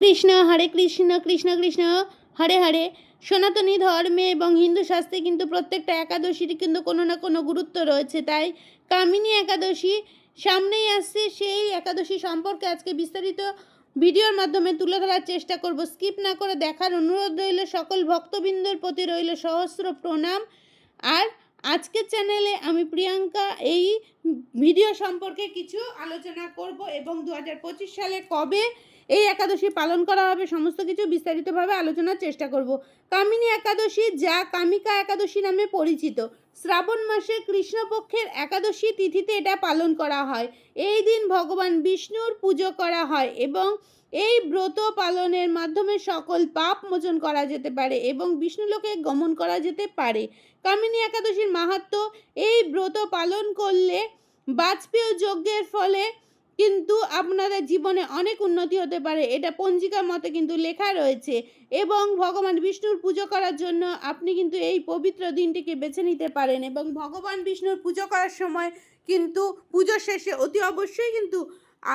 কৃষ্ণ, হরে কৃষ্ণ কৃষ্ণ কৃষ্ণ, হরে হরে। সনাতনী ধর্মে এবং হিন্দু শাস্ত্রে কিন্তু প্রত্যেকটা একাদশীর কিন্তু কোনো না কোনো গুরুত্ব রয়েছে। তাই কামিনী একাদশী সামনেই আসছে। সেই একাদশী সম্পর্কে আজকে বিস্তারিত ভিডিওর মাধ্যমে তুলে ধরার চেষ্টা করব। স্কিপ না করে দেখার অনুরোধ রইল। সকল ভক্তবৃন্দর প্রতি রইল সহস্র প্রণাম। আর আজকের চ্যানেলে আমি প্রিয়াঙ্কা এই ভিডিও সম্পর্কে কিছু আলোচনা করব এবং দু হাজার পঁচিশ সালে কবে এই একাদশী পালন করা হবে সমস্ত কিছু বিস্তারিতভাবে আলোচনার চেষ্টা করব। কামিনী একাদশী যা কামিকা একাদশী নামে পরিচিত। শ্রাবণ মাসে কৃষ্ণপক্ষের একাদশী তিথিতে এটা পালন করা হয়। এই দিন ভগবান বিষ্ণুর পুজো করা হয় এবং এই ব্রত পালনের মাধ্যমে সকল পাপ মোচন করা যেতে পারে এবং বিষ্ণুলোকে গমন করা যেতে পারে। কামিনী একাদশীর মাহাত্ম, এই ব্রত পালন করলে বাজপেয় যজ্ঞের ফলে কিন্তু আপনাদের জীবনে অনেক উন্নতি হতে পারে। এটা পঞ্জিকার মতে কিন্তু লেখা রয়েছে এবং ভগবান বিষ্ণুর পুজো করার জন্য আপনি কিন্তু এই পবিত্র দিনটিকে বেছে নিতে পারেন এবং ভগবান বিষ্ণুর পুজো করার সময় কিন্তু পুজো শেষে অতি অবশ্যই কিন্তু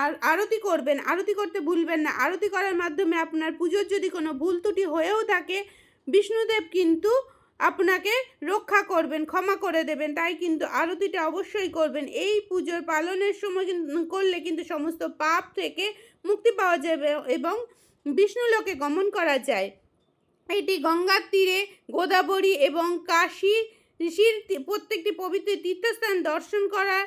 আর আরতি করবেন। আরতি করতে ভুলবেন না। আরতি করার মাধ্যমে আপনার পুজোর যদি কোনো ভুল ত্রুটি হয়েও থাকে, বিষ্ণুদেব কিন্তু আপনাকে রক্ষা করবেন, ক্ষমা করে দেবেন, তাই কিন্তু আরতিটা অবশ্যই করবেন। এই পুজোর পালনের সময় করলে কিন্তু সমস্ত পাপ থেকে মুক্তি পাওয়া যাবে এবং বিষ্ণুলোকে গমন করা যায়। এটি গঙ্গার তীরে গোদাবরী এবং কাশী ঋষির প্রত্যেকটি পবিত্র তীর্থস্থান দর্শন করার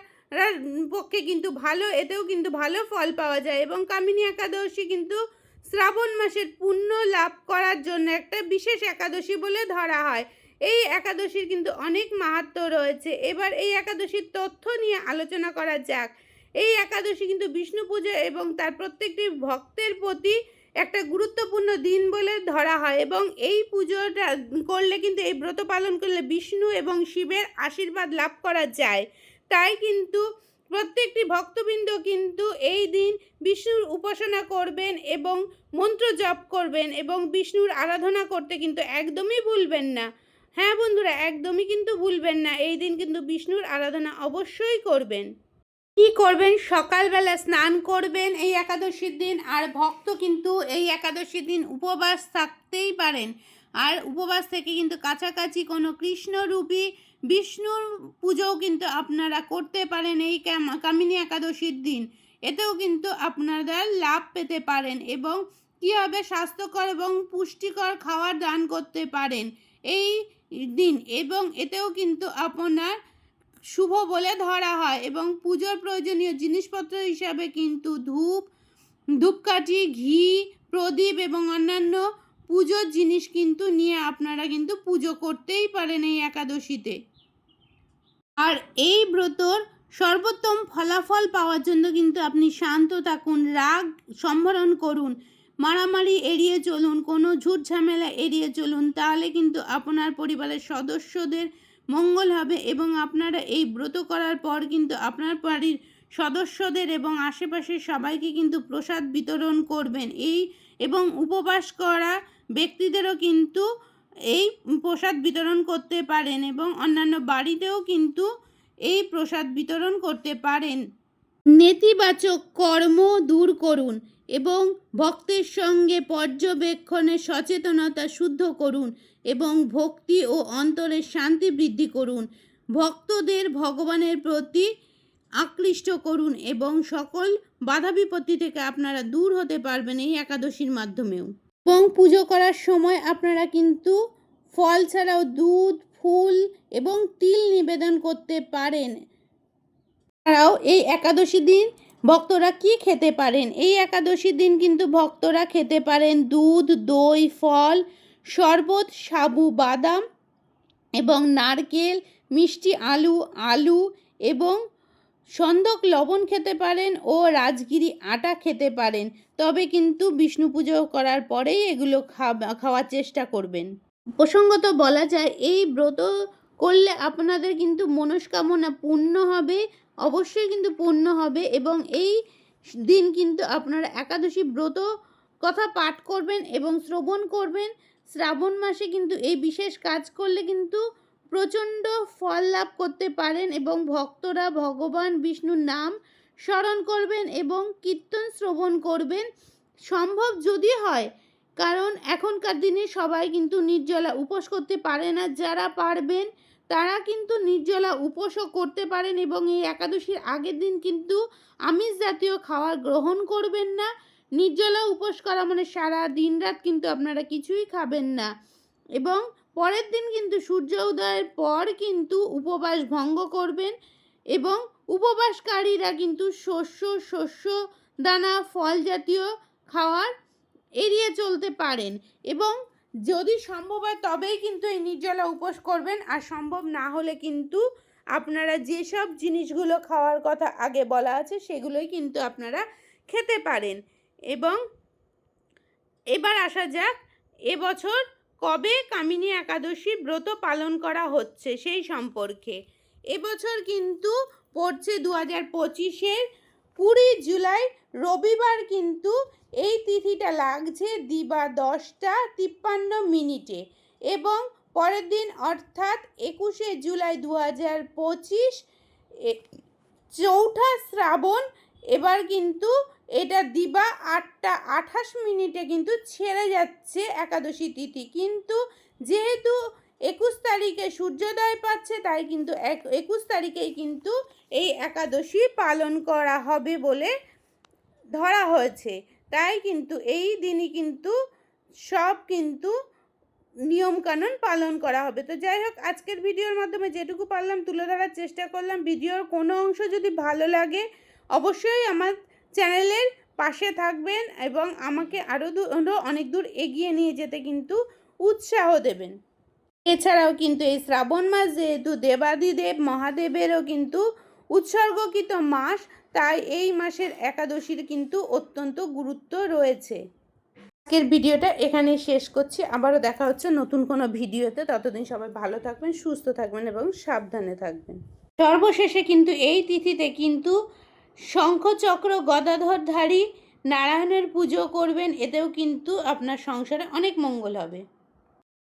পক্ষে কিন্তু ভালো, এতেও কিন্তু ভালো ফল পাওয়া যায় এবং কামিনী একাদশী কিন্তু শ্রাবণ মাসের পুণ্য লাভ করার জন্য একটা বিশেষ একাদশী বলে ধরা হয়। এই একাদশীর কিন্তু অনেক মাহাত্ম রয়েছে। এবার এই একাদশীর তথ্য নিয়ে আলোচনা করা যাক। এই একাদশী কিন্তু বিষ্ণু পুজো এবং তার প্রত্যেকটি ভক্তের প্রতি একটা গুরুত্বপূর্ণ দিন বলে ধরা হয় এবং এই পুজোটা করলে কিন্তু, এই ব্রত পালন করলে বিষ্ণু এবং শিবের আশীর্বাদ লাভ করা যায়। তাই কিন্তু প্রত্যেকটি ভক্তবৃন্দ কিন্তু এই দিন বিষ্ণুর উপাসনা করবেন এবং মন্ত্র জপ করবেন এবং বিষ্ণুর আরাধনা করতে কিন্তু একদমই ভুলবেন না। হ্যাঁ বন্ধুরা, একদমই কিন্তু ভুলবেন না। এই দিন কিন্তু বিষ্ণুর আরাধনা অবশ্যই করবেন। কি করবেন? সকালবেলা স্নান করবেন এই একাদশীর দিন, আর ভক্ত কিন্তু এই একাদশীর দিন উপবাস থাকতেই পারেন। আর উপবাস থেকে কিন্তু কাছাকাছি কোনো কৃষ্ণরূপী বিষ্ণুর পুজোও কিন্তু আপনারা করতে পারেন এই কাম- কামিনী একাদশীর দিন। এতেও কিন্তু আপনারা লাভ পেতে পারেন এবং কী হবে স্বাস্থ্যকর এবং পুষ্টিকর খাবার দান করতে পারেন, এই দিন। এবং এতেও কিন্তু আপনার শুভ বলে ধরা হয় এবং পুজোর প্রয়োজনীয় জিনিসপত্র হিসাবে কিন্তু ধূপ, ধূপকাঠি, ঘি, প্রদীপ এবং অন্যান্য পুজোর জিনিস কিন্তু নিয়ে আপনারা কিন্তু পুজো করতেই পারেন এই একাদশীতে। আর এই ব্রতর সর্বোত্তম ফলাফল পাওয়ার জন্য কিন্তু আপনি শান্ত থাকুন, রাগ সম্বরণ করুন। মারামারি এড়িয়ে চলুন, কোনো ঝুট ঝামেলা এড়িয়ে চলুন, তাহলে কিন্তু আপনার পরিবারের সদস্যদের মঙ্গল হবে এবং আপনারা এই ব্রত করার পর কিন্তু আপনার বাড়ির সদস্যদের এবং আশেপাশের সবাইকে কিন্তু প্রসাদ বিতরণ করবেন। এই এবং উপবাস করা ব্যক্তিদেরও কিন্তু এই প্রসাদ বিতরণ করতে পারেন এবং অন্যান্য বাড়িতেও কিন্তু এই প্রসাদ বিতরণ করতে পারেন। নেতিবাচক কর্ম দূর করুন এবং ভক্তের সঙ্গে পর্যবেক্ষণে সচেতনতা শুদ্ধ করুন এবং ভক্তি ও অন্তরের শান্তি বৃদ্ধি করুন। ভক্তদের ভগবানের প্রতি আকৃষ্ট করুন এবং সকল বাধা বিপত্তি থেকে আপনারা দূর হতে পারবেন এই একাদশীর মাধ্যমেও। এবং পুজো করার সময় আপনারা কিন্তু ফল ছাড়াও দুধ, ফুল এবং তিল নিবেদন করতে পারেন। এছাড়াও এই একাদশী দিন ভক্তরা কি খেতে পারেন? এই একাদশী দিন কিন্তু ভক্তরা খেতে পারেন দুধ, দই, ফল, শরবত, সাবু, বাদাম এবং নারকেল, মিষ্টি আলু আলু এবং সন্দক লবণ খেতে পারেন ও রাজগিরি আটা খেতে পারেন। তবে কিন্তু বিষ্ণু পুজো করার পরেই এগুলো খাওয়া, খাওয়ার চেষ্টা করবেন। প্রসঙ্গত বলা যায়, এই ব্রত করলে আপনাদের কিন্তু মনস্কামনা পূর্ণ হবে, অবশ্যই কিন্তু পূর্ণ হবে এবং এই দিন কিন্তু আপনারা একাদশী ব্রত কথা পাঠ করবেন এবং শ্রবণ করবেন। শ্রাবণ মাসে কিন্তু এই বিশেষ কাজ করলে কিন্তু প্রচণ্ড ফল লাভ করতে পারেন এবং ভক্তরা ভগবান বিষ্ণুর নাম স্মরণ করবেন এবং কীর্তন শ্রবণ করবেন। সম্ভব যদি হয় কারণ এখনকার দিনে সবাই কিন্তু নির্জলা উপোস করতে পারে না। যারা পারবেন, তারা কিন্তু নির্জলা উপোসও করতে পারেন এবং এই একাদশীর আগের দিন কিন্তু আমিষ জাতীয় খাবার গ্রহণ করবেন না। নির্জলা উপোস করা মানে সারা দিন রাত কিন্তু আপনারা কিছুই খাবেন না। এবং পরের দিন কিন্তু সূর্য উদয়ের পর কিন্তু উপবাস ভঙ্গ করবেন এবং উপবাসকারীরা কিন্তু শস্য শস্য, দানা, ফল জাতীয় খাওয়ার এড়িয়ে চলতে পারেন এবং যদি সম্ভব হয় তবেই কিন্তু এই নির্জলা উপোস করবেন। আর সম্ভব না হলে কিন্তু আপনারা যেসব জিনিসগুলো খাওয়ার কথা আগে বলা আছে সেগুলোই কিন্তু আপনারা খেতে পারেন। এবং এবার আসা যাক, এবছর কবে কামিনী একাদশী ব্রত পালন করা হচ্ছে সেই সম্পর্কে। এবছর কিন্তু পড়ছে দু হাজার পঁচিশের কুড়ি জুলাই রবিবার কিন্তু এই তিথিটা লাগছে দিবা দশটা তিপ্পান্ন মিনিটে এবং পরের দিন অর্থাৎ একুশে জুলাই দু হাজার পঁচিশ চৌঠা শ্রাবণ, এবার কিন্তু এটা দিবা আটটা আঠাশ মিনিটে কিন্তু ছেড়ে যাচ্ছে একাদশী তিথি। কিন্তু যেহেতু একুশ তারিখে সূর্যোদয় পাচ্ছে, তাই কিন্তু এক, একুশ তারিখেই কিন্তু এই একাদশী পালন করা হবে বলে ধরা হয়েছে। তাই কিন্তু এই দিনই কিন্তু সব কিন্তু নিয়মকানুন পালন করা হবে। তো যাই হোক, আজকের ভিডিওর মাধ্যমে যেটুকু পারলাম তুলে ধরার চেষ্টা করলাম। ভিডিওর কোনো অংশ যদি ভালো লাগে, অবশ্যই আমার চ্যানেলের পাশে থাকবেন এবং আমাকে আরও দূর অনেক দূর এগিয়ে নিয়ে যেতে কিন্তু উৎসাহ দেবেন। এছাড়াও কিন্তু এই শ্রাবণ মাস যেহেতু দেবাদিদেব মহাদেবেরও কিন্তু উৎসর্গকৃত মাস, তাই এই মাসের একাদশীর কিন্তু অত্যন্ত গুরুত্ব রয়েছে। আজকের ভিডিওটা এখানে শেষ করছি। আবারও দেখা হচ্ছে নতুন কোনো ভিডিওতে। ততদিন সবাই ভালো থাকবেন, সুস্থ থাকবেন এবং সাবধানে থাকবেন। সর্বশেষে কিন্তু এই তিথিতে কিন্তু শঙ্খচক্র গদাধরধারী নারায়ণের পুজো করবেন। এতেও কিন্তু আপনার সংসারে অনেক মঙ্গল হবে।